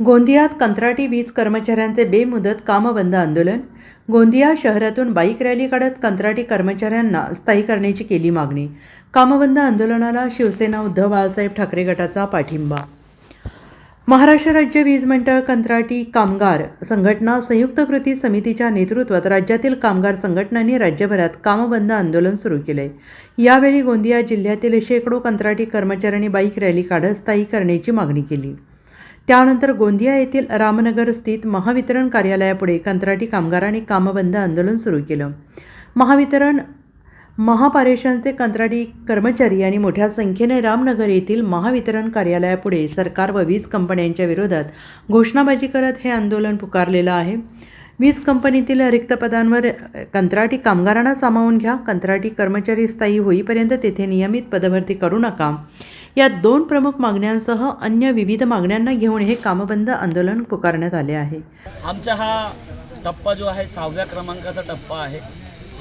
गोंदियात कंत्राटी वीज कर्मचाऱ्यांचे बेमुदत कामबंद आंदोलन गोंदिया शहरातून बाईक रॅली काढत कंत्राटी कर्मचाऱ्यांना स्थायी करण्याची केली मागणी कामबंद आंदोलनाला शिवसेना उद्धव बाळासाहेब ठाकरे गटाचा पाठिंबा. महाराष्ट्र राज्य वीज मंडळ कंत्राटी कामगार संघटना संयुक्त कृती समितीच्या नेतृत्वात राज्यातील कामगार संघटनांनी राज्यभरात कामबंद आंदोलन सुरू केले. यावेळी गोंदिया जिल्ह्यातील शेकडो कंत्राटी कर्मचाऱ्यांनी बाईक रॅली काढत स्थायी करण्याची मागणी केली. त्यानंतर गोंदिया येथील रामनगर स्थित महावितरण कार्यालयापुढे कंत्राटी कामगारांनी कामबंद आंदोलन सुरू केलं. महावितरण महापारेषणचे कंत्राटी कर्मचारी आणि मोठ्या संख्येने रामनगर येथील महावितरण कार्यालयापुढे सरकार व वीज कंपन्यांच्या विरोधात घोषणाबाजी करत हे आंदोलन पुकारलेलं आहे. वीज कंपनीतील रिक्त पदांवर कंत्राटी कामगारांना सामावून घ्या कंत्राटी कर्मचारी स्थायी होईपर्यंत तेथे नियमित पदभरती करू नका. या दोन प्रमुख मागण्यांसह अन्य विविध मागण्यांना घेऊन हे कामबंद आंदोलन पुकारण्यात आले आहे. आमचा हा टप्पा जो आहे सहाव्या क्रमांकाचा टप्पा आहे.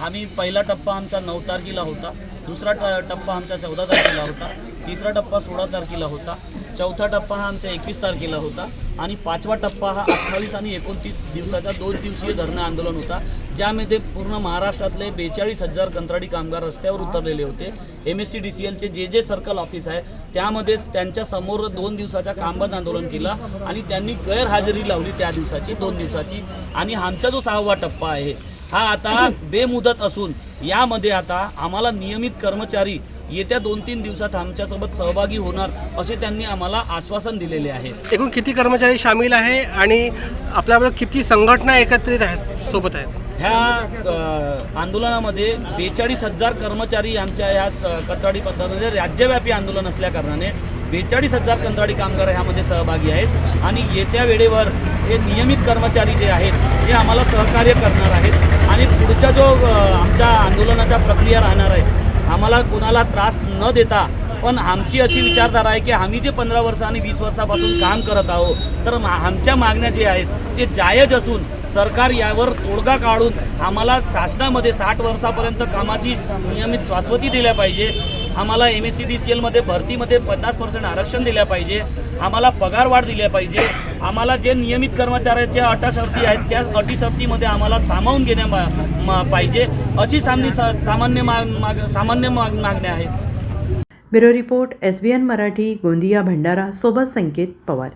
आम्ही पहिला टप्पा आमचा नऊ तारखेला होता. दुसरा ट टप्पा आमचा चौदा तारखेला होता. तिसरा टप्पा सोळा तारखेला होता. चौथा टप्पा हा आमच्या एकवीस तारखेला होता आणि पाचवा टप्पा हा अठ्ठावीस आणि एकोणतीस दिवसाचा दोन दिवसीय धरणं आंदोलन होता ज्यामध्ये पूर्ण महाराष्ट्रातले बेचाळीस हजार कंत्राटी कामगार रस्त्यावर उतरलेले होते. M S C D C एलचे जे जे सर्कल ऑफिस आहे त्यामध्येच त्यांच्यासमोर दोन दिवसाचा कामबंद आंदोलन केला आणि त्यांनी गैरहजेरी लावली त्या दिवसाची दोन दिवसाची. आणि आमचा जो सहावा टप्पा आहे हा आता बेमुदत असून यामध्ये आता आम्हाला नियमित कर्मचारी येत्या दोन तीन दिवसात आमच्यासोबत सहभागी होणार असे त्यांनी आम्हाला आश्वासन दिलेले आहे. एकूण किती कर्मचारी सामील आहे आणि आपल्याबरोबर किती संघटना एकत्रित आहेत सोबत आहेत? ह्या आंदोलनामध्ये बेचाळीस हजार कर्मचारी आमच्या या कंत्राटी पद्धतीमध्ये राज्यव्यापी आंदोलन असल्या कारणाने बेचाळीस हजार कंत्राटी कामगार ह्यामध्ये सहभागी आहेत. आणि येत्या वेळेवर हे नियमित कर्मचारी जे आहेत हे आम्हाला सहकार्य करणार आहेत. आणि पुढचा जो आमच्या आंदोलनाचा प्रक्रिया राहणार आहे आम्हाला कोणाला त्रास न देता पण आमची अशी विचारधारा आहे की आम्ही जे पंधरा वर्ष आणि वीस वर्षापासून काम करत आहोत तर मा- आमच्या मागण्या जे आहेत ते जायज असून सरकार यावर तोडगा काढून आम्हाला शासनामध्ये साठ वर्षापर्यंत कामाची नियमित शाश्वती दिल्या पाहिजे. आम्हाला M S C D C एलमध्ये भरतीमध्ये पन्नास पर्सेंट आरक्षण दिल्या पाहिजे. आम्हाला पगारवाढ दिल्या पाहिजे. आम्हाला जे नियमित कर्मचाऱ्याच्या अटा शर्ती आहेत त्या अटी शर्तीमध्ये आम्हाला सामावून घेण्या मा- मा- पाहिजे. अशी सामनी सा- सामान्य माग माग सामान्य माग मागण्या आहेत. Bureau report S B N Marathi Gondia Bhandara सोबत संकेत पवार.